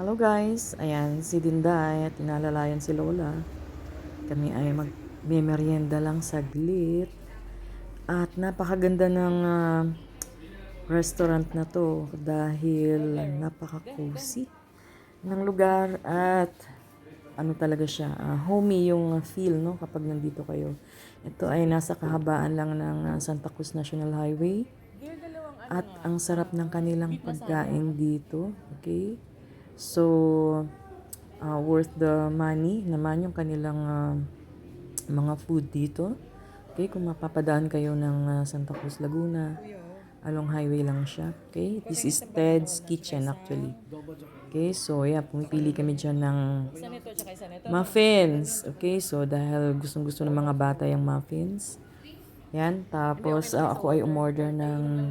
Hello guys, ayan si Dinday at inalalayan si Lola. Kami ay magme-merienda lang saglit. At napakaganda ng ah, restaurant na to dahil napaka-cozy ng lugar at ano talaga siya, ah, homey yung feel no kapag nandito kayo. Ito ay nasa kahabaan lang ng ah, Santa Cruz National Highway. At ang sarap ng kanilang pagkain dito. Okay? So, uh, worth the money naman yung kanilang uh, mga food dito. Okay? Kung mapapadaan kayo ng uh, Santa Cruz, Laguna, along highway lang siya. Okay? This is Ted's Kitchen actually. Okay? So, yeah, pumipili kami dyan ng muffins. Okay? So, dahil gustong-gusto ng mga bata yung muffins. Yan. Tapos, uh, ako ay umorder ng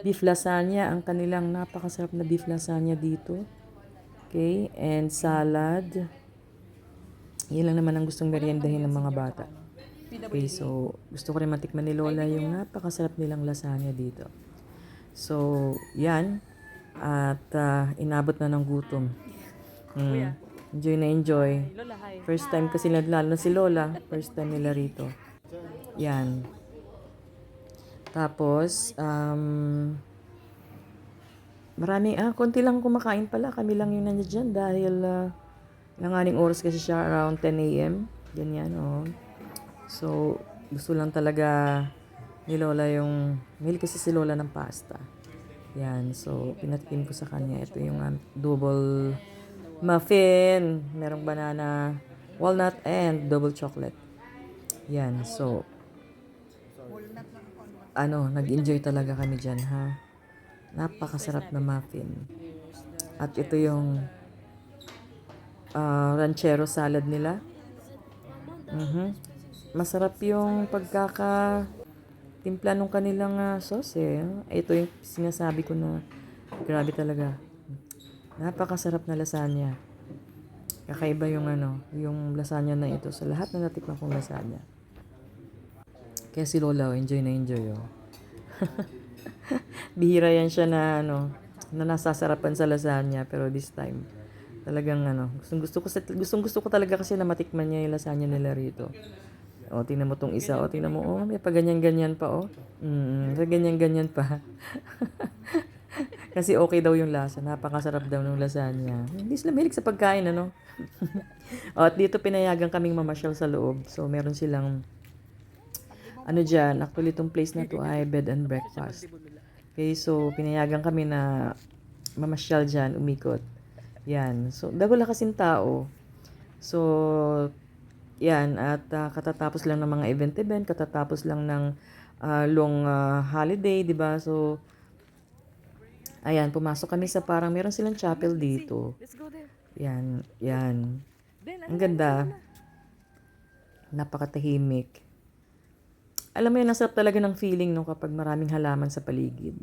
beef lasagna. Ang kanilang napakasarap na beef lasagna dito. Okay? And salad. Yan lang naman ang gustong meriendahin ng mga bata. Okay, so gusto ko rin matikman ni Lola yung napakasarap nilang lasagna dito. So, yan. At ah, inabot na ng gutom. Hmm. Enjoy na enjoy. First time kasi lalo na si Lola, first time nila rito. Yan. Tapos, um, marami, ah, konti lang kumakain pala. Kami lang yung nandiyan dyan dahil uh, nanganing oras kasi siya around 10 a.m. Ganyan, oh. So, gusto lang talaga ni Lola yung, mahilig kasi si Lola ng pasta. Yan, so, pinatikim ko sa kanya. Ito yung um, double muffin. Merong banana, walnut, and double chocolate. Yan, so, ano, nag-enjoy talaga kami dyan, ha? Napakasarap na muffin. At ito yung ah, ranchero salad nila. Mhm. Masarap yung pagkaka timpla nung kanilang ah, sauce eh. Ito yung sinasabi ko na grabe talaga. Napakasarap na lasagna. Kakaiba yung ano, yung lasagna na ito sa lahat na natikman kong lasagna. Kaya si Lola, oh, enjoy na enjoy, oh. Bihira yan siya na, ano, na nasasarapan sa lasagna, pero this time, talagang, ano, gustong gusto ko, gustong gusto ko talaga kasi na matikman niya yung lasagna nila rito. O, tingnan mo tong isa, o, tingnan mo, oh, may pa ganyan-ganyan pa, oh. Mm, may ganyan-ganyan pa. kasi okay daw yung lasa, napakasarap daw ng lasagna. Hindi sila mahilig sa pagkain, ano. o, at dito pinayagan kaming mamasyal sa loob. So, meron silang ano dyan, actually itong place na to ay bed and breakfast. Okay, so pinayagan kami na mamasyal dyan, umikot. Yan. So, dagula kasing tao. So, yan. At ah, katatapos lang ng mga event-event, katatapos lang ng ah, long ah, holiday, di ba? So, ayan, pumasok kami sa parang, meron silang chapel dito. Yan, yan. Ang ganda. Napakatahimik. Alam mo yun, nasarap talaga ng feeling no kapag maraming halaman sa paligid.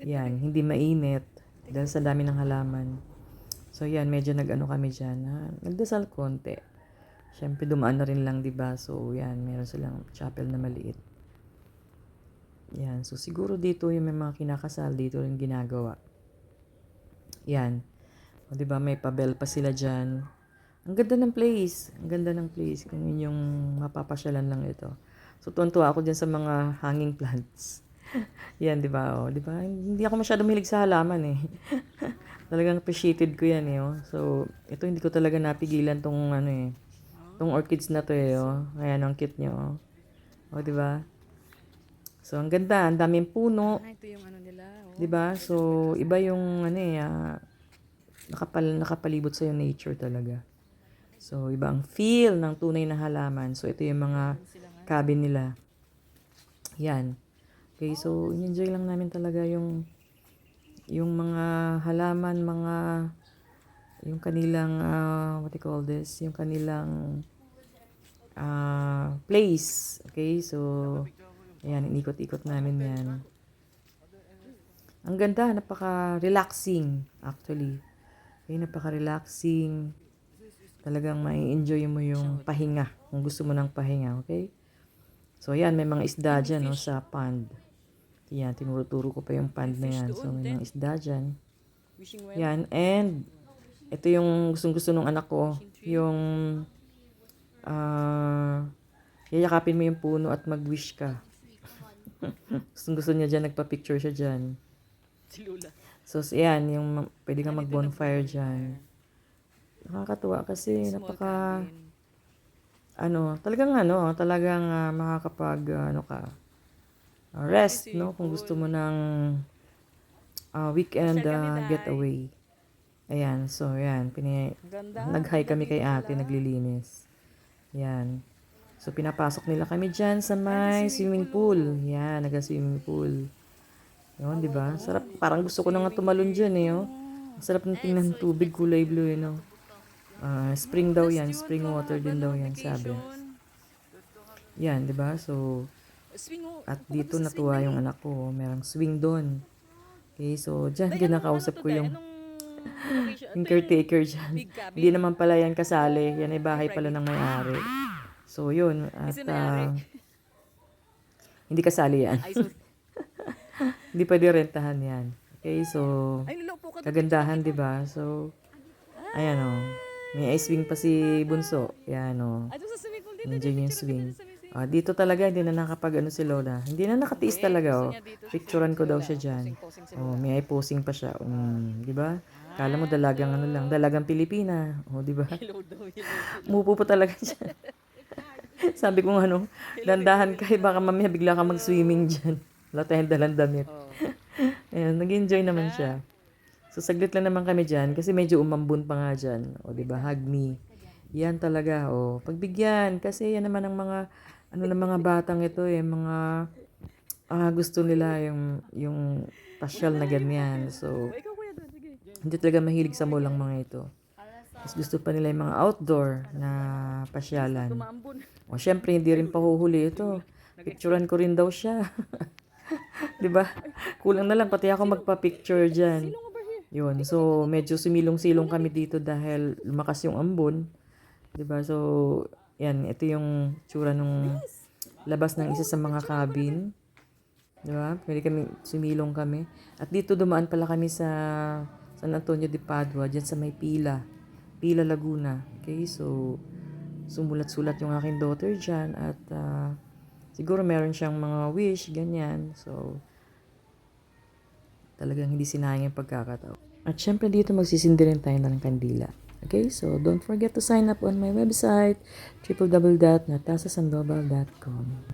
Yan, hindi mainit dahil sa dami ng halaman. So yan, medyo nag-ano kami dyan. Ha? Nagdasal konti. Siyempre dumaan na rin lang, di ba? So yan, meron silang chapel na maliit. Yan, so siguro dito yung may mga kinakasal dito rin ginagawa. Yan. O, di ba, may pabel pa sila dyan. Ang ganda ng place. Ang ganda ng place. Kung yun yung mapapasyalan lang ito. So, tuwan-tuwa ako dyan sa mga hanging plants. yan, di ba? Oh, di ba? Hindi ako masyadong mahilig sa halaman eh. Talagang appreciated ko yan eh. Oh. So, ito hindi ko talaga napigilan tong ano eh. Tong orchids na to eh. Oh. Ayan, ang cute niya. Oh. oh, di ba? So, ang ganda. Ang daming puno. Ah, ito yung ano nila. Oh. 'Di ba? So, iba yung ano eh, ah, nakapal nakapalibot sa nature talaga. So, iba ang feel ng tunay na halaman. So, ito yung mga cabin nila. Yan. Okay, so enjoy lang namin talaga yung yung mga halaman, mga yung kanilang ah, what you call this? Yung kanilang ah, place. Okay, so ayan, inikot-ikot namin yan. Ang ganda, napaka-relaxing actually. Okay, napaka-relaxing. Talagang mai enjoy mo yung pahinga kung gusto mo ng pahinga, okay? So, yan, may mga isda dyan, no, sa pond. Yan, tinuro-turo ko pa yung pond na yan. So, may mga isda dyan. Yan, and ito yung gustong gusto ng anak ko. Yung, ah, yayakapin mo yung puno at mag-wish ka. gustong gusto niya dyan, nagpa-picture siya dyan. So, yan, yung ma- pwede kang mag-bonfire dyan. Nakakatuwa kasi napaka, cabin. Ano, talagang ano, talagang ah, makakapag, ah, ano ka, ah, rest, no? Kung gusto mo ng ah, weekend Day. getaway. Ayan, so yan, pini, nag-hi kami kay ate, naglilinis. Yan. So, pinapasok nila kami dyan sa may swimming pool. Yan, naga-swimming pool. Yun, di ba? Sarap. Parang gusto ko na nga tumalon dyan eh, oh. Sarap ng tingnan ng tubig, kulay blue, eh, no? Ah, spring daw yan, spring water din daw yan, sabi. Yan, di ba? So, at dito natuwa yung na anak ko, merang swing doon. Okay, so dyan Day, anong- kinakausap ano ko yung, yung caretaker dyan. Hindi naman pala yan kasali, yan ay bahay pala ng may-ari. So, yun. At, ah, hindi kasali yan. Hindi pwede rentahan yan. Okay, so, kagandahan, di ba? So, ayan o. May ice swing pa si Bunso. Yan o. Pool dito. Enjoy dito, yung swing. pool. Ah, dito talaga, hindi na nakapag ano si Lola. Hindi na nakatiis talaga oh. Picturean ko daw siya dyan. Posing si Oh, may ay posing pa siya. Mm, di ba? Kala mo dalagang ano lang, dalagang Pilipina. Oh, di ba? Umupo pa talaga siya. Sabi ko nga, ano, dandahan ka, eh, baka mamaya bigla ka mag-swimming dyan. Wala tayong dalang damit. Oh. Ayan, nag-enjoy naman siya. So, saglit lang naman kami dyan kasi medyo umambun pa nga dyan. O, di ba? Hug me. Yan talaga, o. Pagbigyan. Kasi yan naman ang mga, ano ng mga batang ito eh, mga, ah, gusto nila yung, yung pasyal na ganyan. So, hindi talaga mahilig sa mall ang mga ito. Mas gusto pa nila yung mga outdoor na pasyalan. O, syempre, hindi rin pahuhuli ito. Picturean ko rin daw siya. 'Di ba? Kulang na lang pati ako magpa-picture diyan. Yun. So, medyo sumilong-silong kami dito dahil lumakas yung ambon. 'Di ba? So, yan, ito yung tsura nung labas ng isa sa mga cabin. 'Di ba? Pwede kami sumilong kami. At dito dumaan pala kami sa San Antonio de Padua, diyan sa may Pila. Pila Laguna. Okay? So, sumulat-sulat yung aking daughter diyan at ah, siguro meron siyang mga wish, ganyan. So, talagang hindi sinayang yung pagkakataon. At syempre dito magsisindi rin tayo ng kandila. Okay, so don't forget to sign up on my website www.natasasandoval.com